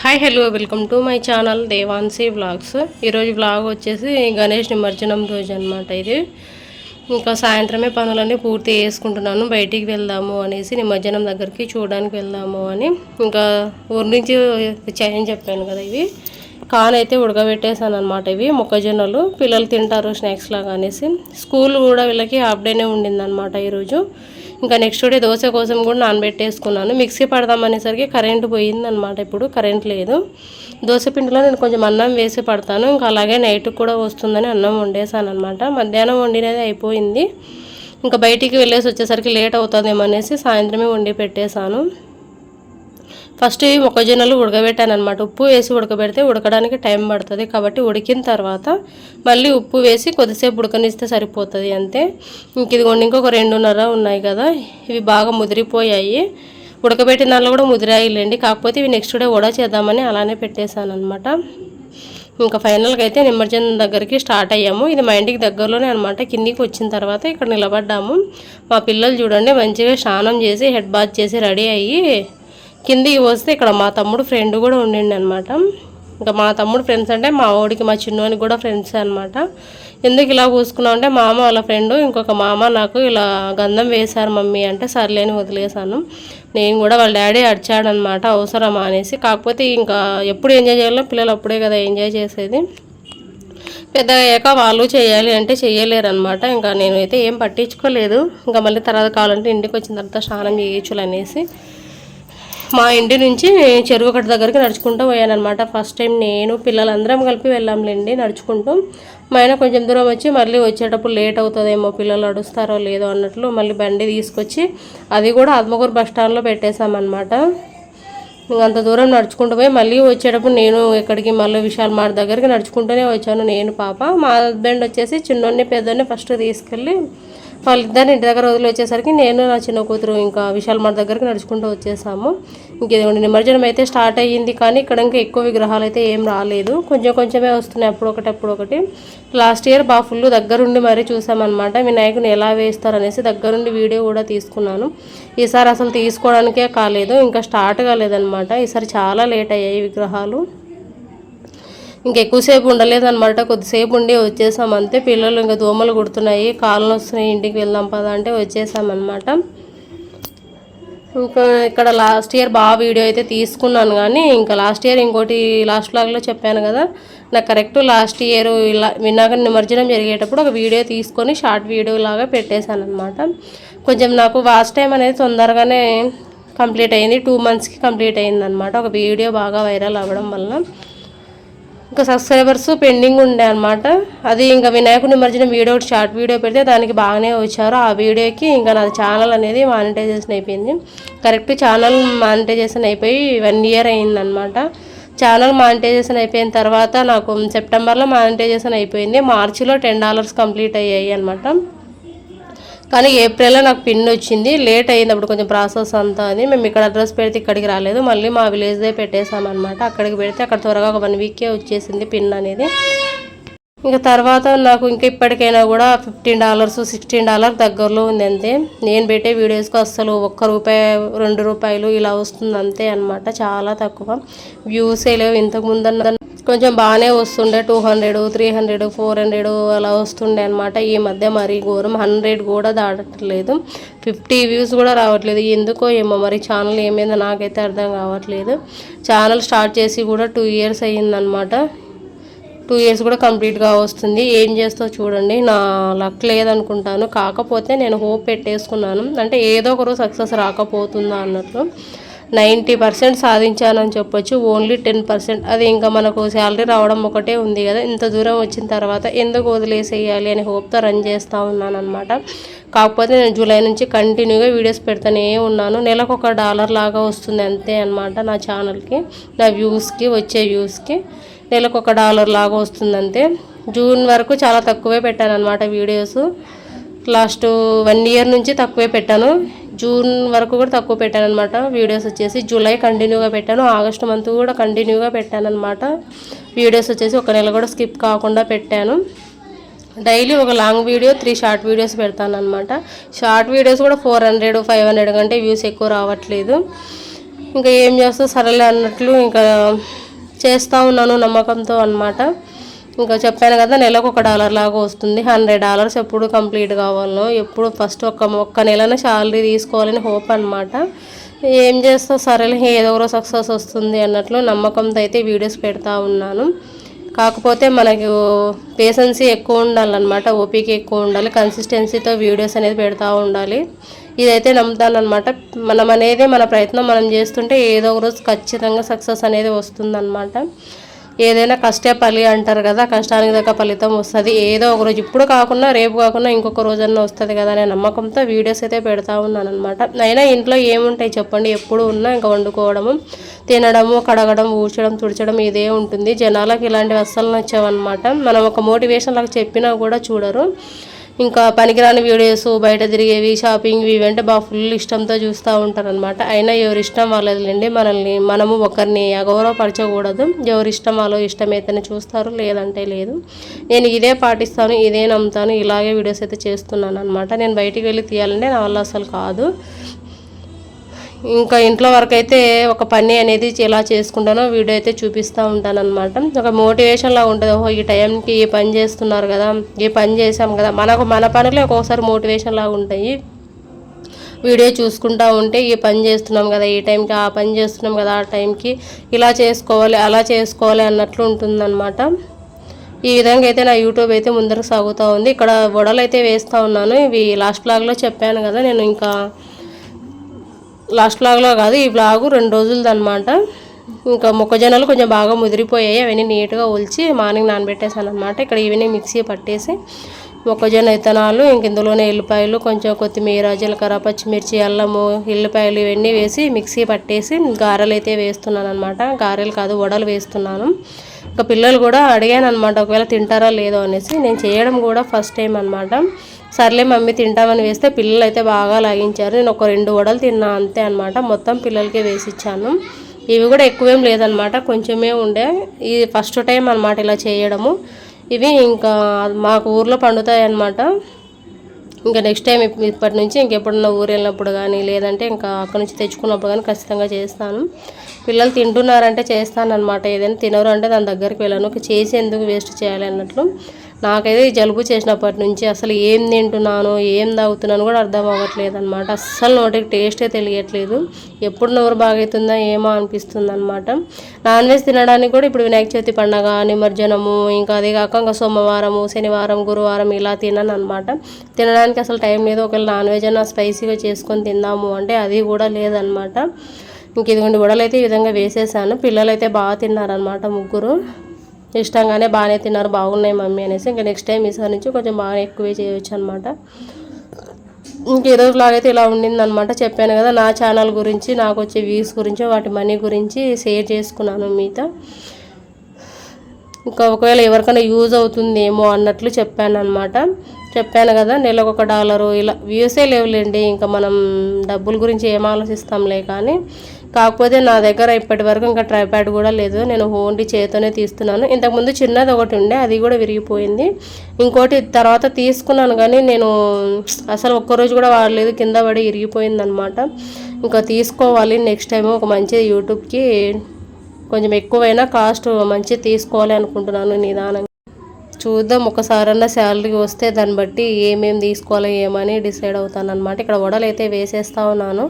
Hi hello welcome to my channel Devansi vlogs ఈరోజు vlog వచ్చేసి గణేష్ నిమజ్జనం రోజు అనమాట ఇది. ఇంకా సాయంత్రమే పనులన్నీ పూర్తి చేసుకుంటున్నాను. బయటికి వెళ్దాము అనేసి నిమజ్జనం దగ్గరికి చూడడానికి వెళ్దాము అని. ఇంకా ఊరి నుంచి వచ్చాయని చెప్పాను కదా ఇవి. కాన్ అయితే ఉడకబెట్టేసాను అనమాట ఇవి మొక్కజొన్నలు. పిల్లలు తింటారు స్నాక్స్ లాగా అనేసి. స్కూల్ కూడా వీళ్ళకి హాఫ్ డేనే ఉండిందనమాట ఈరోజు ఇంకా నెక్స్ట్ డే దోశ కోసం కూడా నానబెట్టేసుకున్నాను. Mixie పడదామనేసరికి current పోయిందనమాట. ఇప్పుడు కరెంట్ లేదు. దోశ పిండిలో నేను కొంచెం అన్నం వేసి పడతాను. ఇంకా అలాగే నైట్కి కూడా వస్తుందని అన్నం వండేసాను అనమాట మధ్యాహ్నం వండినది అయిపోయింది. ఇంకా బయటికి వెళ్ళేసి వచ్చేసరికి లేట్ అవుతుందేమో అనేసి సాయంత్రమే వండి పెట్టేశాను. ఫస్ట్ ఈ మొక్కజొన్నలు ఉడకబెట్టాను అనమాట ఉప్పు వేసి ఉడకబెడితే ఉడకడానికి టైం పడుతుంది. కాబట్టి ఉడికిన తర్వాత మళ్ళీ ఉప్పు వేసి కొద్దిసేపు ఉడకనిస్తే సరిపోతుంది అంతే. ఇంక ఇదిగోండి ఇంకొక రెండున్నర ఉన్నాయి కదా. ఇవి బాగా ముదిరిపోయాయి. ఉడకబెట్టిన దానిలో కూడా ముదిరాయిలేండి. కాకపోతే ఇవి నెక్స్ట్ డే వడ చేద్దామని అలానే పెట్టేశాను అనమాట ఇంకా ఫైనల్గా అయితే నిమజ్జనం దగ్గరికి స్టార్ట్ అయ్యాము. ఇది మా ఇంటికి దగ్గరలోనే అనమాట కిందికి వచ్చిన తర్వాత ఇక్కడ నిలబడ్డాము. మా పిల్లలు చూడండి మంచిగా స్నానం చేసి హెడ్ బాత్ చేసి రెడీ అయ్యి కిందికి వస్తే ఇక్కడ మా తమ్ముడు ఫ్రెండ్ కూడా ఉండిండి అనమాట ఇంకా మా తమ్ముడు ఫ్రెండ్స్ అంటే మా వాడికి మా చిన్నోనికి కూడా ఫ్రెండ్స్ అనమాట ఎందుకు ఇలా పూసుకున్నాం అంటే మామ వాళ్ళ ఫ్రెండ్ ఇంకొక మామ నాకు ఇలా గంధం వేశారు మమ్మీ అంటే సర్లేని వదిలేశాను. నేను కూడా వాళ్ళ డాడీ అడిచాడనమాట అవసరమా అనేసి. కాకపోతే ఇంకా ఎప్పుడు ఎంజాయ్ చేయాలో పిల్లలు అప్పుడే కదా ఎంజాయ్ చేసేది. పెద్ద అయ్యాక వాళ్ళు చేయాలి అంటే చేయలేరు అనమాట ఇంకా నేనైతే ఏం పట్టించుకోలేదు. ఇంకా మళ్ళీ తర్వాత కావాలంటే ఇంటికి వచ్చిన తర్వాత స్నానం చేయొచ్చులు అనేసి. మా ఇంటి నుంచి చెరువు కట్ట దగ్గరికి నడుచుకుంటూ పోయానమాట ఫస్ట్ టైం నేను పిల్లలందరం కలిపి వెళ్ళాంలేండి నడుచుకుంటూ. మా ఆయన కొంచెం దూరం వచ్చి మళ్ళీ వచ్చేటప్పుడు లేట్ అవుతుందేమో పిల్లలు నడుస్తారో లేదో అన్నట్లు మళ్ళీ బండి తీసుకొచ్చి అది కూడా ఆత్మకూరు బస్ స్టాండ్లో పెట్టేశామన్నమాట. ఇంక అంత దూరం నడుచుకుంటూ పోయి మళ్ళీ వచ్చేటప్పుడు నేను ఎక్కడికి మళ్ళీ విశాల్ మార్ట్ దగ్గరికి నడుచుకుంటూనే వచ్చాను నేను పాప. మా హస్బెండ్ వచ్చేసి చిన్నోడిని పెద్దోడిని ఫస్ట్ తీసుకెళ్ళి వాళ్ళిద్దరు ఇంటి దగ్గర వదిలి వచ్చేసరికి నేను నా చిన్న కూతురు ఇంకా విశాల్ మాట దగ్గరికి నడుచుకుంటూ వచ్చేసాము. ఇంకేదండి నిమజ్జనం అయితే స్టార్ట్ అయ్యింది కానీ ఇక్కడ ఇంకా ఎక్కువ విగ్రహాలు అయితే ఏం రాలేదు. కొంచెం కొంచెమే వస్తున్నాయి అప్పుడు ఒకటి. అప్పుడు ఒకటి లాస్ట్ ఇయర్ బాగా ఫుల్ దగ్గరుండి మరీ చూసామన్నమాట. వినాయకుని ఎలా వేస్తారు అనేసి దగ్గరుండి వీడియో కూడా తీసుకున్నాను. ఈసారి అసలు తీసుకోవడానికే కాలేదు ఇంకా స్టార్ట్ కాలేదన్నమాట. ఈసారి చాలా లేట్ అయ్యాయి విగ్రహాలు. ఇంకెక్కువసేపు ఉండలేదన్నమాట. కొద్దిసేపు ఉండి వచ్చేసాం అంతే పిల్లలు ఇంకా దోమలు కుడుతున్నాయి. కాళ్ళు వస్తున్నాయి ఇంటికి వెళ్దాం పదా అంటే వచ్చేసామన్నమాట. ఇంకా ఇక్కడ లాస్ట్ ఇయర్ బాగా వీడియో అయితే తీసుకున్నాను కానీ ఇంకా లాస్ట్ ఇయర్ ఇంకోటి లాస్ట్ లాగ్లో చెప్పాను కదా. నాకు కరెక్ట్ లాస్ట్ ఇయర్ ఇలా విన్నాక నిమజ్జనం జరిగేటప్పుడు ఒక వీడియో తీసుకొని షార్ట్ వీడియో లాగా పెట్టేశాను అనమాట కొంచెం నాకు వాస్ట్ టైం అనేది తొందరగానే కంప్లీట్ అయింది. టూ మంత్స్కి కంప్లీట్ అయిందనమాట ఒక వీడియో బాగా వైరల్ అవ్వడం వల్ల ఇంకా సబ్స్క్రైబర్స్ పెండింగ్ ఉండే అనమాట అది ఇంకా వినాయకుడి నిమజ్జనం వీడియో షార్ట్ వీడియో పెడితే దానికి బాగానే వచ్చారు. ఆ వీడియోకి ఇంకా నా ఛానల్ అనేది మానిటైజేషన్ అయిపోయింది. కరెక్ట్ ఛానల్ మానిటైజేషన్ అయిపోయి వన్ ఇయర్ అయిందనమాట ఛానల్ మానిటైజేషన్ అయిపోయిన తర్వాత నాకు సెప్టెంబర్లో మానిటైజేషన్ అయిపోయింది. మార్చిలో టెన్ డాలర్స్ కంప్లీట్ అయ్యాయి అనమాట కానీ ఏప్రిల్లో నాకు పిన్ వచ్చింది. లేట్ అయింది అప్పుడు కొంచెం ప్రాసెస్ అంతా అని. మేము ఇక్కడ అడ్రస్ పెడితే ఇక్కడికి రాలేదు. మళ్ళీ మా విలేజ్దే పెట్టేసామన్నమాట అక్కడికి పెడితే అక్కడ త్వరగా ఒక వన్ వీకే వచ్చేసింది పిన్ అనేది. ఇంకా తర్వాత నాకు ఇంకా ఇప్పటికైనా కూడా ఫిఫ్టీన్ డాలర్స్ సిక్స్టీన్ డాలర్ దగ్గరలో ఉంది అంతే నేను పెట్టే వీడియోస్కి అస్సలు ఒక్క రూపాయి రెండు రూపాయలు ఇలా వస్తుంది అంతే అనమాట చాలా తక్కువ. వ్యూసే లేవు. ఇంతకుముందన్న కొంచెం బాగానే వస్తుండే. Two hundred three hundred four hundred అలా వస్తుండే అనమాట ఈ మధ్య మరీ ఘోరం. హండ్రెడ్ కూడా దాటట్లేదు. ఫిఫ్టీ వ్యూస్ కూడా రావట్లేదు. ఎందుకో ఏమో మరి ఛానల్ ఏమైందో నాకైతే అర్థం కావట్లేదు. ఛానల్ స్టార్ట్ చేసి కూడా టూ ఇయర్స్ అయ్యిందనమాట టూ ఇయర్స్ కూడా కంప్లీట్గా వస్తుంది. ఏం చేస్తో చూడండి. నా లక్ లేదనుకుంటాను. కాకపోతే నేను హోప్ పెట్టేసుకున్నాను. అంటే ఏదో ఒకరు సక్సెస్ రాకపోతుందా అన్నట్లు. నైంటీ పర్సెంట్ సాధించానని చెప్పొచ్చు ఓన్లీ టెన్ పర్సెంట్. అది ఇంకా మనకు శాలరీ రావడం ఒకటే ఉంది కదా. ఇంత దూరం వచ్చిన తర్వాత ఎందుకు వదిలేసేయాలి అని హోప్తో రన్ చేస్తూ ఉన్నాను అనమాట కాకపోతే నేను జూలై నుంచి కంటిన్యూగా వీడియోస్ పెడతానే ఉన్నాను. నెలకు ఒక డాలర్ లాగా వస్తుంది అంతే అనమాట నా ఛానల్కి నా వ్యూస్కి వచ్చే వ్యూస్కి. నెలకు ఒక డాలర్ లాగా వస్తుందంతే జూన్ వరకు చాలా తక్కువే పెట్టాను అనమాట వీడియోస్. లాస్ట్ వన్ ఇయర్ నుంచి తక్కువే పెట్టాను. జూన్ వరకు కూడా తక్కువ పెట్టానమాట వీడియోస్ వచ్చేసి జూలై కంటిన్యూగా పెట్టాను. ఆగస్ట్ మంత్ కూడా కంటిన్యూగా పెట్టానమాట వీడియోస్ వచ్చేసి ఒక నెల కూడా స్కిప్ కాకుండా పెట్టాను. డైలీ ఒక long video three short videos పెడతాను అనమాట షార్ట్ వీడియోస్ కూడా ఫోర్ హండ్రెడ్ ఫైవ్ హండ్రెడ్ కంటే వ్యూస్ ఎక్కువ రావట్లేదు. ఇంకా ఏం చేస్తా సరేలే అన్నట్లు ఇంకా చేస్తూ ఉన్నాను నమ్మకంతో అనమాట ఇంకా చెప్పాను కదా నెలకు ఒక డాలర్ లాగా వస్తుంది. హండ్రెడ్ డాలర్స్ ఎప్పుడు కంప్లీట్ కావాలనో ఎప్పుడు ఫస్ట్ ఒక ఒక్క నెలన శాలరీ తీసుకోవాలని హోప్ అనమాట ఏం చేస్తావు సరేలే ఏదో ఒకరో సక్సెస్ వస్తుంది అన్నట్లు నమ్మకంతో అయితే వీడియోస్ పెడతా ఉన్నాను. కాకపోతే మనకు పేషెన్సీ ఎక్కువ ఉండాలన్నమాట ఓపిక ఎక్కువ ఉండాలి కన్సిస్టెన్సీతో వీడియోస్ అనేది పెడతా ఉండాలి. ఇదైతే నమ్ముతానమాట మనం అనేది మన ప్రయత్నం మనం చేస్తుంటే ఏదో ఒక రోజు ఖచ్చితంగా సక్సెస్ అనేది వస్తుందన్నమాట. ఏదైనా కష్టే ఫలి అంటారు కదా కష్టానికి దగ్గర ఫలితం వస్తుంది. ఏదో ఒక రోజు ఇప్పుడు కాకుండా రేపు కాకుండా ఇంకొక రోజన్నా వస్తుంది కదా అనే నమ్మకంతో వీడియోస్ అయితే పెడతా ఉన్నాను అనమాట అయినా ఇంట్లో ఏముంటాయి చెప్పండి ఎప్పుడు ఉన్నా ఇంకా వండుకోవడము తినడము కడగడం ఊడ్చడం తుడచడం ఇదే ఉంటుంది. జనాలకు ఇలాంటివి అస్సలు నచ్చావన్నమాట. మనం ఒక మోటివేషన్ లాగా చెప్పినా కూడా చూడరు. ఇంకా పనికిరాని వీడియోస్ బయట తిరిగేవి షాపింగ్ ఇవి అంటే బాగా ఫుల్ ఇష్టంతో చూస్తూ ఉంటారు అనమాట అయినా ఎవరి ఇష్టం వాళ్ళదిలేండి మనల్ని మనము ఒకరిని అగౌరవపరచకూడదు. ఎవరి ఇష్టం వాళ్ళు ఇష్టమైతేనే చూస్తారు లేదంటే లేదు. నేను ఇదే పాటిస్తాను ఇదే నమ్ముతాను ఇలాగే వీడియోస్ అయితే చేస్తున్నాను అనమాట నేను బయటికి వెళ్ళి తీయాలంటే నా వల్ల అసలు కాదు. ఇంకా ఇంట్లో వరకు అయితే ఒక పని అనేది ఎలా చేసుకుంటానో వీడియో అయితే చూపిస్తూ ఉంటానన్నమాట. ఒక మోటివేషన్ లాగా ఉంటుంది. ఓహో ఈ టైంకి ఈ పని చేస్తున్నారు కదా ఈ పని చేసాం కదా. మనకు మన పనులే ఒక్కొక్కసారి మోటివేషన్ లాగా ఉంటాయి. వీడియో చూసుకుంటూ ఉంటే ఈ పని చేస్తున్నాం కదా ఈ టైంకి ఆ పని చేస్తున్నాం కదా ఆ టైంకి ఇలా చేసుకోవాలి అలా చేసుకోవాలి అన్నట్లు ఉంటుందన్నమాట. ఈ విధంగా అయితే నా యూట్యూబ్ అయితే ముందరకు సాగుతూ ఉంది. ఇక్కడ వడలు అయితే వేస్తూ ఉన్నాను. ఇవి లాస్ట్ బ్లాగ్లో చెప్పాను కదా నేను ఇంకా లాస్ట్ బ్లాగ్లో కాదు ఈ బ్లాగు రెండు రోజులది అనమాట ఇంకా మొక్కజొన్నలు కొంచెం బాగా ముదిరిపోయాయి అవన్నీ నీట్గా ఒలిచి మార్నింగ్ నానబెట్టేసాను అనమాట ఇక్కడ ఈవినింగ్ మిక్సీ పట్టేసి మొక్కజొన్న విత్తనాలు ఇంక ఇందులోనే ఎల్లిపాయలు కొంచెం కొత్తిమీర జీలకర్ర పచ్చిమిర్చి అల్లము ఎల్లిపాయలు ఇవన్నీ వేసి మిక్సీ పట్టేసి గారెలు అయితే వేస్తున్నాను అనమాట గారెలు కాదు వడలు వేస్తున్నాను. ఇంకా పిల్లలు కూడా అడిగాను అనమాట ఒకవేళ తింటారా లేదో అనేసి. నేను చేయడం కూడా ఫస్ట్ టైం అనమాట సర్లే మమ్మీ తింటామని వేస్తే పిల్లలు అయితే బాగా లాగించారు. నేను ఒక రెండు వడలు తిన్నా అంతే అనమాట మొత్తం పిల్లలకే వేసి ఇచ్చాను ఇవి కూడా ఎక్కువేం లేదనమాట కొంచెమే ఉండే. ఇది ఫస్ట్ టైం అనమాట ఇలా చేయడము. ఇవి ఇంకా మాకు ఊర్లో పండుతాయి అనమాట ఇంకా నెక్స్ట్ టైం ఇప్పటి నుంచి ఇంకెప్పుడన్నా ఊరు వెళ్ళినప్పుడు కానీ లేదంటే ఇంకా అక్కడి నుంచి తెచ్చుకున్నప్పుడు కానీ ఖచ్చితంగా చేస్తాను. పిల్లలు తింటున్నారంటే చేస్తాను అనమాట ఏదైనా తినరు అంటే దాని దగ్గరికి వెళ్ళను. చేసి ఎందుకు వేస్ట్ చేయాలి అన్నట్లు. నాకైతే జలుబు చేసినప్పటి నుంచి అసలు ఏం తింటున్నాను ఏం తాగుతున్నాను కూడా అర్థం అవ్వట్లేదు అనమాట అస్సలు నోటికి టేస్టే తెలియట్లేదు. ఎప్పుడు నోరు బాగవుతుందా ఏమో అనిపిస్తుంది అనమాట నాన్ వెజ్ తినడానికి కూడా ఇప్పుడు వినాయక చవితి పండగ నిమజ్జనము ఇంకా అదే కాక ఇంకా సోమవారము శనివారం గురువారం ఇలా తినను అనమాట తినడానికి అసలు టైం లేదు. ఒకవేళ నాన్ వెజ్ అన్న స్పైసీగా చేసుకొని తిందాము అంటే అది కూడా లేదనమాట ఇంక ఇదిగోండి వడలు అయితే ఈ విధంగా వేసేసాను. పిల్లలు అయితే బాగా తిన్నారనమాట ముగ్గురు. ఇష్టంగానే బాగానే తిన్నారు బాగున్నాయి మమ్మీ అనేసి. ఇంకా నెక్స్ట్ టైం ఈసారి నుంచి కొంచెం బాగా ఎక్కువే చేయవచ్చు అనమాట ఇంకా ఈరోజు లాగైతే ఇలా ఉండిందనమాట చెప్పాను కదా నా ఛానల్ గురించి నాకు వచ్చే వ్యూస్ గురించి వాటి మనీ గురించి షేర్ చేసుకున్నాను మీతో. ఇంకా ఒకవేళ ఎవరికైనా యూజ్ అవుతుందేమో అన్నట్లు చెప్పాను అనమాట చెప్పాను కదా నెలకు ఒక డాలరు. ఇలా వ్యూసే లేవులేండి. ఇంకా మనం డబ్బుల గురించి ఏం ఆలోచిస్తాంలే కానీ కాకపోతే నా దగ్గర ఇప్పటి వరకు ఇంకా ట్రైప్యాడ్ కూడా లేదు. నేను ఓన్లీ చేతితోనే తీస్తున్నాను. ఇంతకుముందు చిన్నది ఒకటి ఉండే అది కూడా విరిగిపోయింది. ఇంకోటి తర్వాత తీసుకున్నాను కానీ నేను అసలు ఒక్కరోజు కూడా వాడలేదు. కింద పడి విరిగిపోయింది అనమాట ఇంకా తీసుకోవాలి. నెక్స్ట్ టైం ఒక మంచి యూట్యూబ్కి కొంచెం ఎక్కువైనా కాస్ట్ మంచి తీసుకోవాలి అనుకుంటున్నాను నిదానంగా. చూద్దాం ఒకసారన్నా శాలరీ వస్తే దాన్ని బట్టి ఏమేమి తీసుకోవాలి ఏమని డిసైడ్ అవుతాను అనమాట ఇక్కడ వడలు అయితే వేసేస్తా ఉన్నాను.